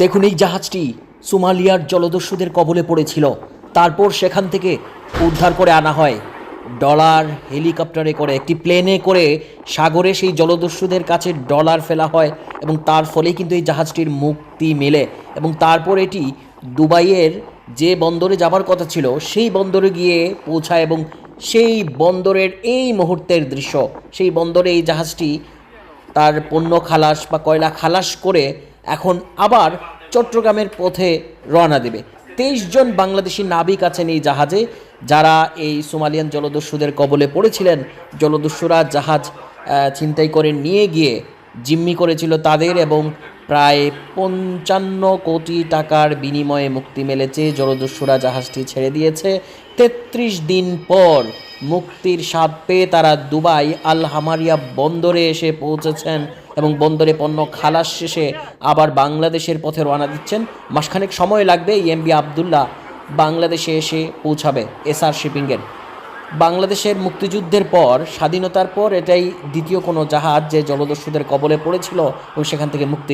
দেখুন এই জাহাজটি সোমালিয়ার জলদস্যুদের কবলে পড়েছিল। তারপর সেখান থেকে উদ্ধার করে আনা হয়। ডলার হেলিকপ্টারে করে, একটি প্লেনে করে সাগরে সেই জলদস্যুদের কাছে ডলার ফেলা হয় এবং তার ফলেই কিন্তু এই জাহাজটির মুক্তি মেলে এবং তারপর এটি দুবাইয়ের যে বন্দরে যাবার কথা ছিল, সেই বন্দরে গিয়ে পৌঁছায় এবং সেই বন্দরের এই মুহূর্তের দৃশ্য, সেই বন্দরে এই জাহাজটি তার পণ্য খালাস বা কয়লা খালাস করে এখন আবার চট্টগ্রামের পথে রওনা দেবে। তেইশ জন বাংলাদেশি নাবিক আছেন এই জাহাজে, যারা এই সোমালিয়ান জলদস্যুদের কবলে পড়েছিলেন। জলদস্যুরা জাহাজ ছিনতাই করে নিয়ে গিয়ে জিম্মি করেছিল তাদের এবং প্রায় পঞ্চান্ন কোটি টাকার বিনিময়ে মুক্তি মেলেছে। জলদস্যুরা জাহাজটি ছেড়ে দিয়েছে। তেত্রিশ দিন পর মুক্তির স্বাদ পেয়ে তারা দুবাই আল হামারিয়া বন্দরে এসে পৌঁছেছেন এবং বন্দরে পণ্য খালাস শেষে আবার বাংলাদেশের পথে রওনা দিচ্ছেন। মাসখানেক সময় লাগবে ইএমবি আবদুল্লাহ বাংলাদেশে এসে পৌঁছাবে এসআর শিপিংয়ের। বাংলাদেশের মুক্তিযুদ্ধের পর, স্বাধীনতার পর এটাই দ্বিতীয় কোনো জাহাজ যে জলদস্যুদের কবলে পড়েছিল এবং সেখান থেকে মুক্তি